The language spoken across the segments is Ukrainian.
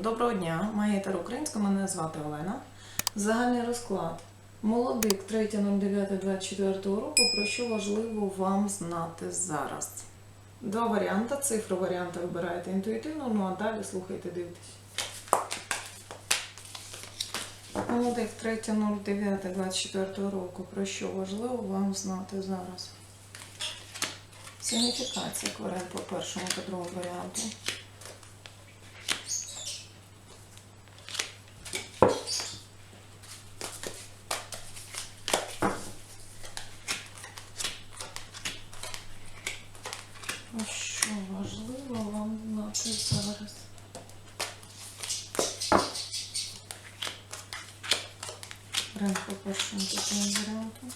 Доброго дня, Таро Українська, мене звати Олена. Загальний розклад. Молодик 3.09.24 року, про що важливо вам знати зараз. Два варіанти. Цифру варіанта вибираєте інтуїтивно, ну а далі слухайте, дивитесь. Молодик 3.09.24 року, про що важливо вам знати зараз. Сигніфікація кварель по першому та другому варіанту. А що важливо вам знати зараз? Ринок по першому такому варіанту.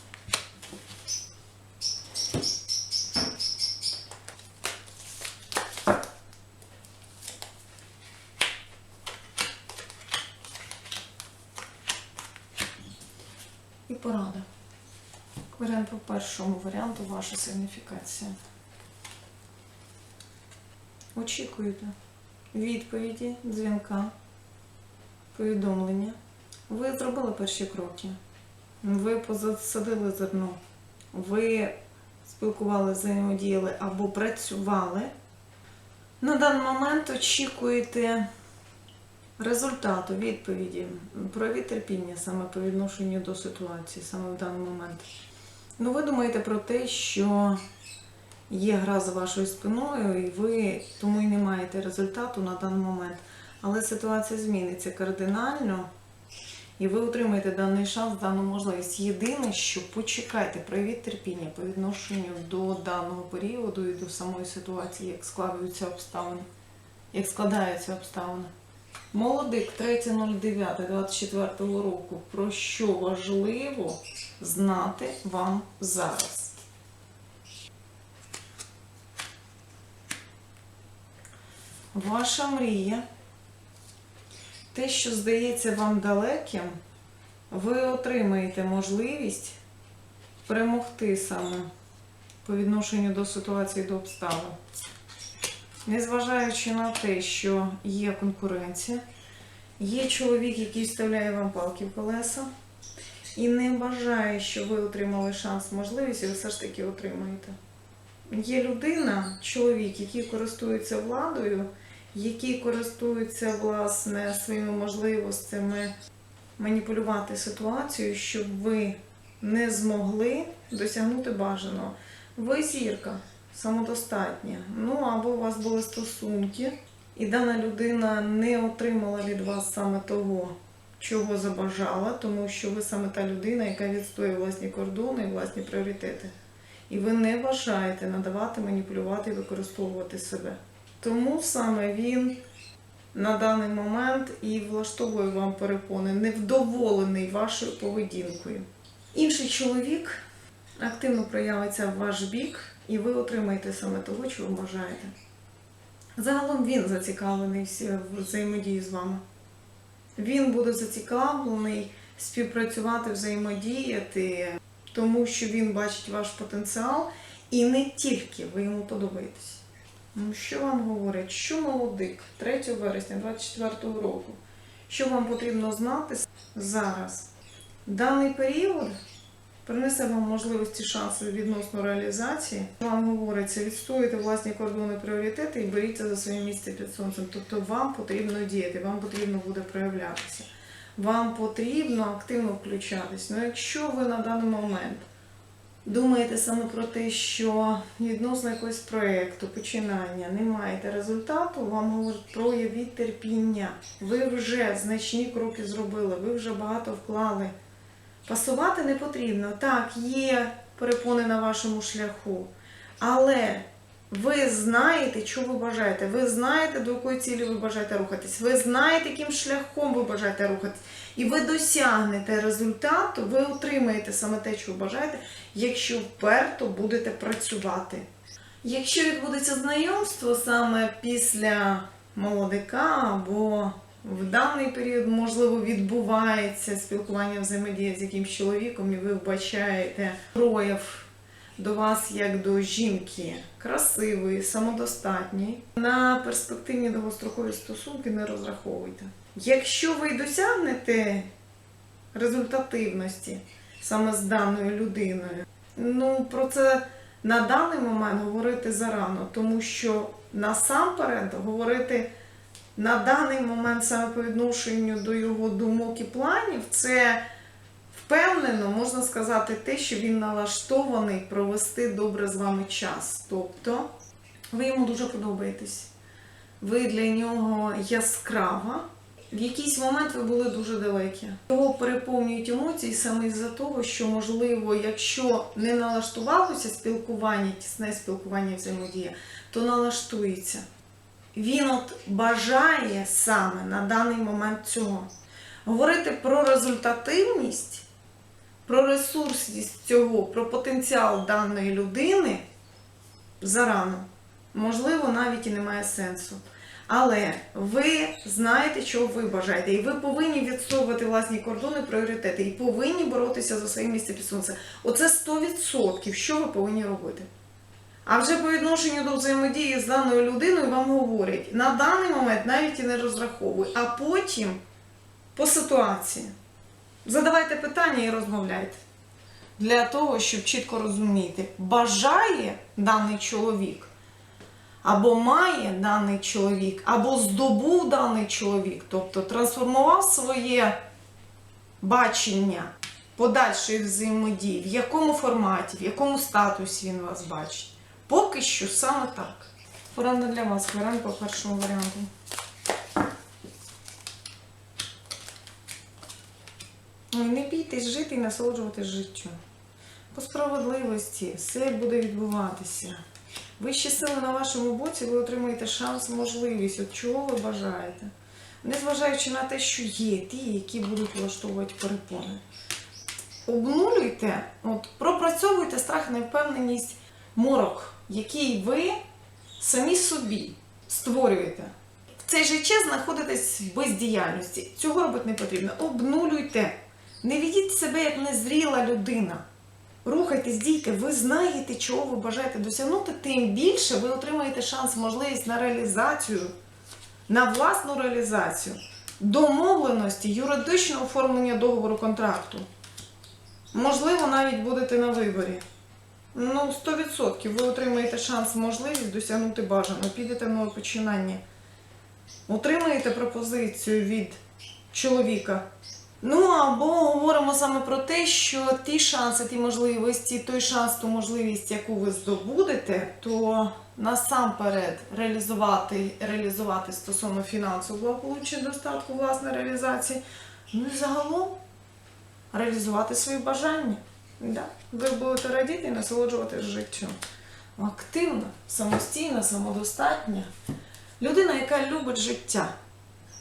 І порада. Варіант по першому варіанту ваша сигніфікація. Очікуєте відповіді, дзвінка, повідомлення. Ви зробили перші кроки. Ви посадили зерно. Ви спілкувалися, взаємодіяли або працювали. На даний момент очікуєте результату, відповіді, проявіть терпіння саме по відношенню до ситуації, саме в даний момент. Ну, ви думаєте про те, що є гра за вашою спиною, і ви тому і не маєте результату на даний момент. Але ситуація зміниться кардинально, і ви отримаєте даний шанс, дану можливість. Єдине, що почекайте, проявіть терпіння по відношенню до даного періоду і до самої ситуації, як складаються обставини, як складаються обставини. Молодик 3.09.24 року. Про що важливо знати вам зараз? Ваша мрія, те, що здається вам далеким, ви отримаєте можливість перемогти саме по відношенню до ситуації, до обставин. Незважаючи на те, що є конкуренція, є чоловік, який вставляє вам палки в колеса, і не бажає, що ви отримали шанс, можливість, і ви все ж таки отримаєте. Є людина, чоловік, який користується владою, який користується власне своїми можливостями маніпулювати ситуацією, щоб ви не змогли досягнути бажаного. Ви зірка самодостатня. Ну або у вас були стосунки, і дана людина не отримала від вас саме того, чого забажала, тому що ви саме та людина, яка відстоює власні кордони і власні пріоритети. І ви не бажаєте надавати, маніпулювати і використовувати себе. Тому саме він на даний момент і влаштовує вам перепони, невдоволений вашою поведінкою. Інший чоловік активно проявиться в ваш бік, і ви отримаєте саме того, чого бажаєте. Загалом він зацікавлений в взаємодії з вами. Він буде зацікавлений співпрацювати, взаємодіяти, тому що він бачить ваш потенціал, і не тільки ви йому подобаєтесь. Ну, Що вам говорять? Що молодик 3 вересня 2024 року? Що вам потрібно знати зараз? Даний період принесе вам можливості шанси відносно реалізації. Вам говориться, відстоюйте власні кордони пріоритети і беріться за своє місце під сонцем. Тобто вам потрібно діяти, вам потрібно буде проявлятися. Вам потрібно активно включатись. Ну, якщо ви на даний момент думаєте саме про те, що відносно якогось проєкту, починання не маєте результату, вам говорять проявіть терпіння. Ви вже значні кроки зробили, ви вже багато вклали. Пасувати не потрібно. Так, є перепони на вашому шляху, але ви знаєте, що ви бажаєте. Ви знаєте, до якої цілі ви бажаєте рухатись. Ви знаєте, яким шляхом ви бажаєте рухатись. І ви досягнете результату, ви отримаєте саме те, що ви бажаєте, якщо вперто будете працювати. Якщо відбудеться знайомство саме після молодика або в даний період, можливо, відбувається спілкування взаємодія з якимсь чоловіком, і ви вбачаєте прояв до вас як до жінки красивої, самодостатньої. На перспективні довгострокові стосунки не розраховуйте. Якщо ви досягнете результативності саме з даною людиною, ну про це на даний момент говорити зарано, тому що насамперед говорити на даний момент саме по відношенню до його думок і планів, це впевнено можна сказати те, що він налаштований провести добре з вами час. Тобто ви йому дуже подобаєтесь. Ви для нього яскрава. В якийсь момент ви були дуже далекі. Його переповнюють емоції саме із-за того, що, можливо, якщо не налаштувалося спілкування, тісне спілкування взаємодія, то налаштується. Він от бажає саме на даний момент цього. Говорити про результативність, про ресурсність цього, про потенціал даної людини зарано. Можливо, навіть і немає сенсу. Але ви знаєте, чого ви бажаєте, і ви повинні відстоювати власні кордони, пріоритети, і повинні боротися за своє місце під сонце. Оце 100%, що ви повинні робити. А вже по відношенню до взаємодії з даною людиною вам говорять, на даний момент навіть і не розраховуй, а потім по ситуації. Задавайте питання і розмовляйте. Для того, щоб чітко розуміти, бажає даний чоловік, або має даний чоловік, або здобув даний чоловік, тобто трансформував своє бачення подальшої взаємодії, в якому форматі, в якому статусі він вас бачить. Поки що саме так. Порада для вас, варіант по першому варіанту. Не бійтесь жити і насолоджуватись життю. По справедливості все буде відбуватися. Вищі сили на вашому боці, ви отримаєте шанс, можливість, от чого ви бажаєте. Незважаючи на те, що є ті, які будуть влаштовувати перепони. Обнулюйте, от, пропрацьовуйте страх, невпевненість, морок, який ви самі собі створюєте. В цей же час знаходитесь в бездіяльності. Цього робити не потрібно. Обнулюйте. Не ведіть себе як незріла людина. Рухайтесь, дійте, ви знаєте, чого ви бажаєте досягнути, тим більше ви отримаєте шанс, можливість на реалізацію, на власну реалізацію, домовленості, юридичного оформлення договору контракту. Можливо, навіть будете на виборі. Ну, 100% ви отримаєте шанс, можливість досягнути бажаного, підете в нове починання. Отримаєте пропозицію від чоловіка. Ну або говоримо саме про те, що ті шанси, ті можливості, той шанс, ту можливість, яку ви здобудете, то насамперед реалізувати, реалізувати стосовно фінансового благополуччя, достатку власної реалізації, ну і загалом реалізувати свої бажання. Да. Ви будете радіти і насолоджуватись життям. Активна, самостійна, самодостатня. Людина, яка любить життя,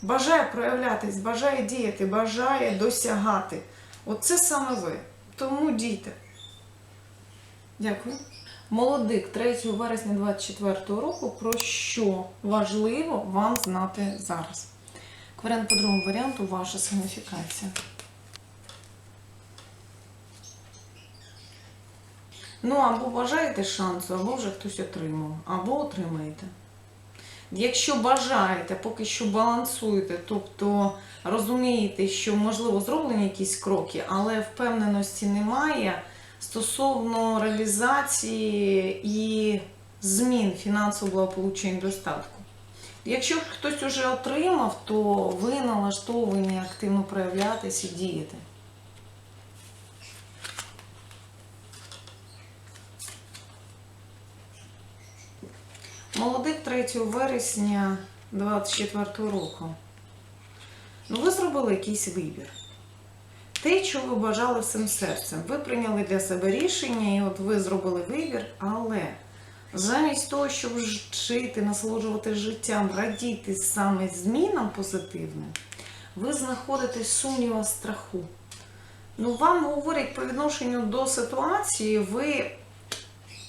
бажає проявлятись, бажає діяти, бажає досягати. Оце саме ви. Тому дійте. Дякую. Молодик 3 вересня 2024 року. Про що важливо вам знати зараз? Варіант по другому варіанту ваша сигніфікація. Ну, або бажаєте шансу, або вже хтось отримав, або отримаєте. Якщо бажаєте, поки що балансуєте, тобто розумієте, що можливо зроблені якісь кроки, але впевненості немає стосовно реалізації і змін фінансового благополуччя і достатку. Якщо хтось уже отримав, то ви налаштовані активно проявлятися і діяти. Молодик 3 вересня 24 року. Ну, ви зробили якийсь вибір. Те, що ви бажали всім серцем. Ви прийняли для себе рішення, і от ви зробили вибір, але замість того, щоб жити, насолоджувати життям, радіти саме змінам позитивним, ви знаходитесь в сумнівах страху. Ну, вам говорять по відношенню до ситуації, ви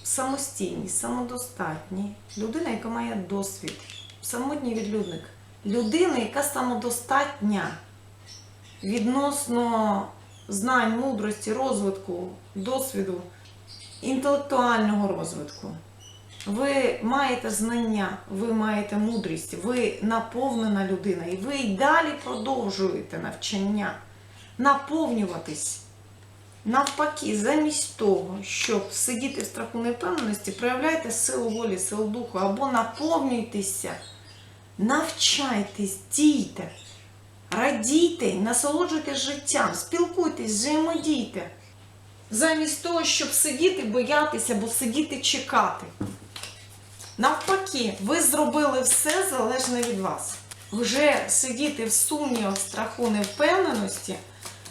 самостійні, самодостатні, людина, яка має досвід, самотній відлюдник, людина, яка самодостатня відносно знань, мудрості, розвитку, досвіду. інтелектуального розвитку. Ви маєте знання, ви маєте мудрість, ви наповнена людина, і ви й далі продовжуєте навчання, наповнюватись. Навпаки, замість того, щоб сидіти в страху невпевненості, проявляйте силу волі, силу духу або наповнюйтеся, навчайтесь, дійте, радійте, насолоджуйтесь життям, спілкуйтесь, взаємодійте. Замість того, щоб сидіти, боятися або сидіти чекати. Навпаки, ви зробили все залежне від вас. Вже сидіти в сумнівах, страху, невпевненості,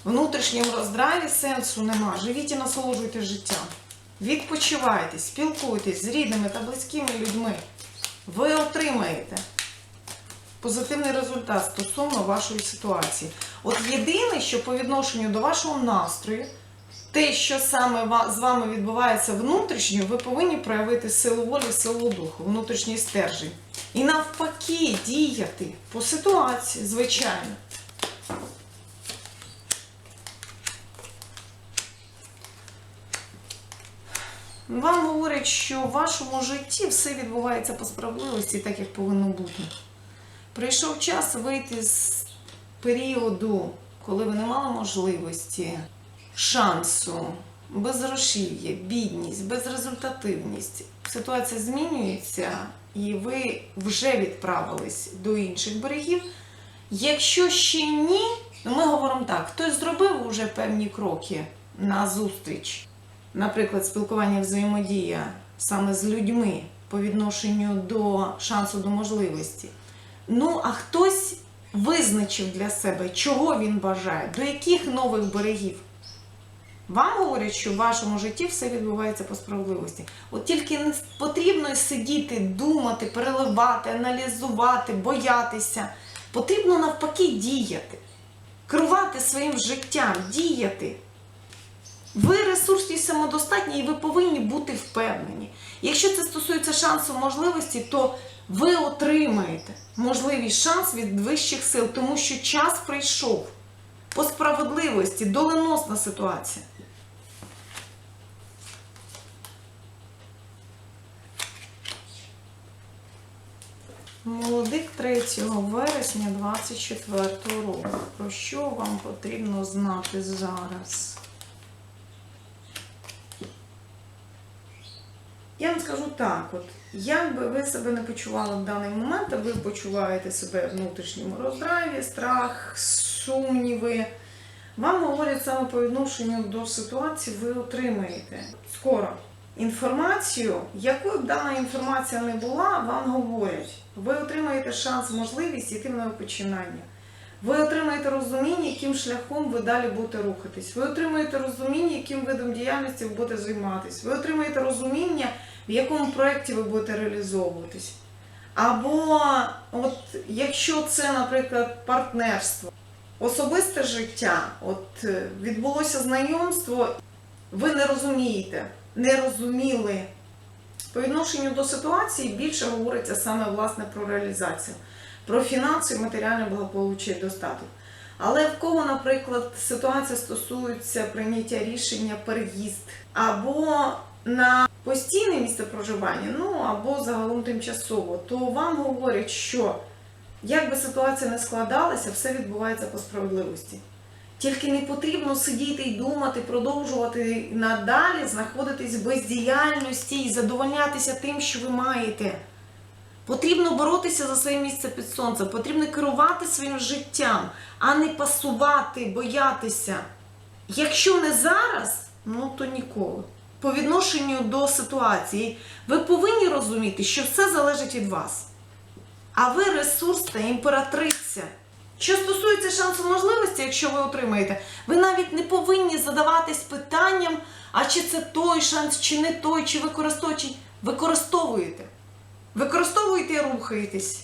внутрішньому роздраві сенсу нема. Живіть і насолоджуйтесь життям. Відпочивайте, спілкуйтесь з рідними та близькими людьми. Ви отримаєте позитивний результат стосовно вашої ситуації. От єдине, що по відношенню до вашого настрою, те, що саме з вами відбувається внутрішньо, ви повинні проявити силу волі, силу духу, внутрішній стержень. І навпаки діяти по ситуації, звичайно. Вам говорять, що в вашому житті все відбувається по справедливості, так як повинно бути. Прийшов час вийти з періоду, коли ви не мали можливості, шансу, безгрошів'я, бідність, безрезультативність. Ситуація змінюється, і ви вже відправились до інших берегів. Якщо ще ні, ми говоримо так: хтось зробив уже певні кроки на зустріч, наприклад, спілкування взаємодія саме з людьми по відношенню до шансу до можливості. Ну, а хтось визначив для себе, чого він бажає, до яких нових берегів. Вам говорять, що в вашому житті все відбувається по справедливості. От тільки не потрібно сидіти, думати, переливати, аналізувати, боятися. Потрібно навпаки діяти, керувати своїм життям, діяти. Ви ресурсні самодостатні, і ви повинні бути впевнені. Якщо це стосується шансу можливості, то ви отримаєте можливість шанс від вищих сил, тому що час прийшов по справедливості, доленосна ситуація. Молодик 3 вересня 24 року. Про що вам потрібно знати зараз? Я вам скажу так: от як би ви себе не почували в даний момент, а ви почуваєте себе в внутрішньому роздраві, страх, сумніви. Вам говорять саме по відношенню до ситуації, ви отримаєте скоро інформацію, якою б дана інформація не була, вам говорять. Ви отримаєте шанс, можливість іти в нове починання. Ви отримаєте розуміння, яким шляхом ви далі будете рухатись. Ви отримаєте розуміння, яким видом діяльності ви будете займатися. Ви отримаєте розуміння, в якому проєкті ви будете реалізовуватись. Або, от, якщо це, наприклад, партнерство, особисте життя, от е, відбулося знайомство, ви не розумієте, не розуміли. По відношенню до ситуації більше говориться саме власне про реалізацію, про фінанси, матеріальне благополуччя і достаток. Але в кого, наприклад, ситуація стосується прийняття рішення переїзд або на постійне місце проживання, ну або загалом тимчасово, то вам говорять, що як би ситуація не складалася, все відбувається по справедливості. Тільки не потрібно сидіти і думати, продовжувати надалі знаходитись в бездіяльності і задовольнятися тим, що ви маєте. Потрібно боротися за своє місце під сонцем, потрібно керувати своїм життям, а не пасувати, боятися. Якщо не зараз, ну то ніколи. По відношенню до ситуації, ви повинні розуміти, що все залежить від вас. А ви ресурсна імператриця. Що стосується шансу можливості, якщо ви отримаєте, ви навіть не повинні задаватись питанням, а чи це той шанс, чи не той, чи використовуєте. Використовуєте. Використовуєте і рухаєтесь.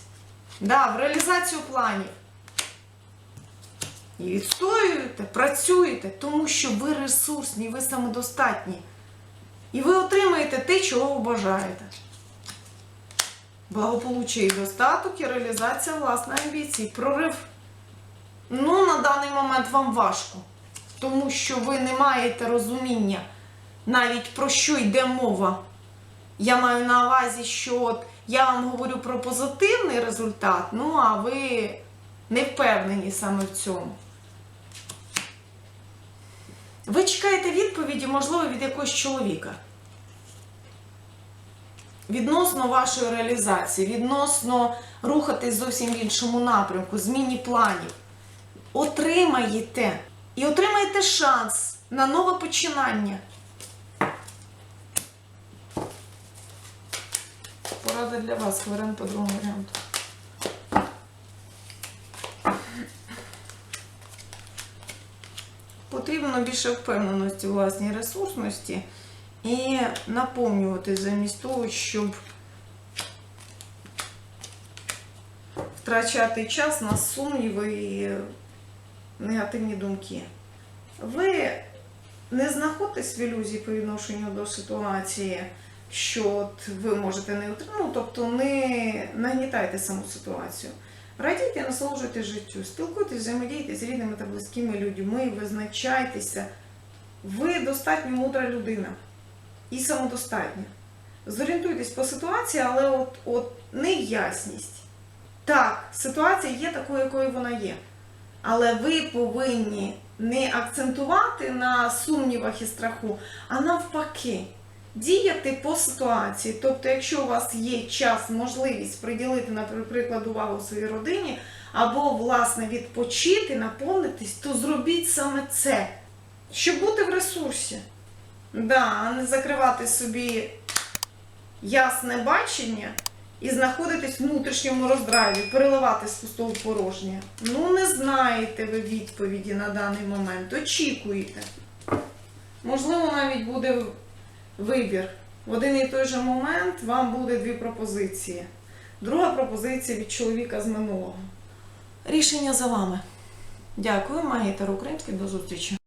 Да, в реалізацію планів. І відстоюєте, працюєте, тому що ви ресурсні, ви самодостатні. І ви отримаєте те, чого ви бажаєте. Благополуччя і достаток, і реалізація власної амбіції. Прорив. Ну, на даний момент вам важко, тому що ви не маєте розуміння, навіть про що йде мова. Я маю на увазі, що от я вам говорю про позитивний результат, ну а ви не впевнені саме в цьому. Ви чекаєте відповіді, можливо, від якогось чоловіка. Відносно вашої реалізації, відносно рухатись зовсім в іншому напрямку, зміні планів. Отримаєте і отримаєте шанс на нове починання. Порада для вас, варіант по другому варіанту. Потрібно більше впевненості у власній ресурсності і наповнювати замість того, щоб втрачати час на сумніви і негативні думки. Ви не знаходитесь в ілюзії по відношенню до ситуації, що от ви можете не отримати, ну, тобто не нагнітайте саму ситуацію. Радійте, насолоджуйте життю, спілкуйтесь, взаємодійте з рідними та близькими людьми, визначайтеся. Ви достатньо мудра людина і самодостатня. Зорієнтуйтесь по ситуації, але от, от неясність. Так, ситуація є такою, якою вона є. Але ви повинні не акцентувати на сумнівах і страху, а навпаки, діяти по ситуації. Тобто, якщо у вас є час, можливість приділити, наприклад, увагу своїй родині, або, власне, відпочити, наповнитись, то зробіть саме це, щоб бути в ресурсі. Да, не закривати собі ясне бачення і знаходитись в внутрішньому роздраві, переливати з пустого в порожнє. Ну, не знаєте ви відповіді на даний момент, очікуєте. Можливо, навіть буде вибір. В один і той же момент вам буде дві пропозиції. Друга пропозиція від чоловіка з минулого. Рішення за вами. Дякую, магія Таро Український. До зустрічі.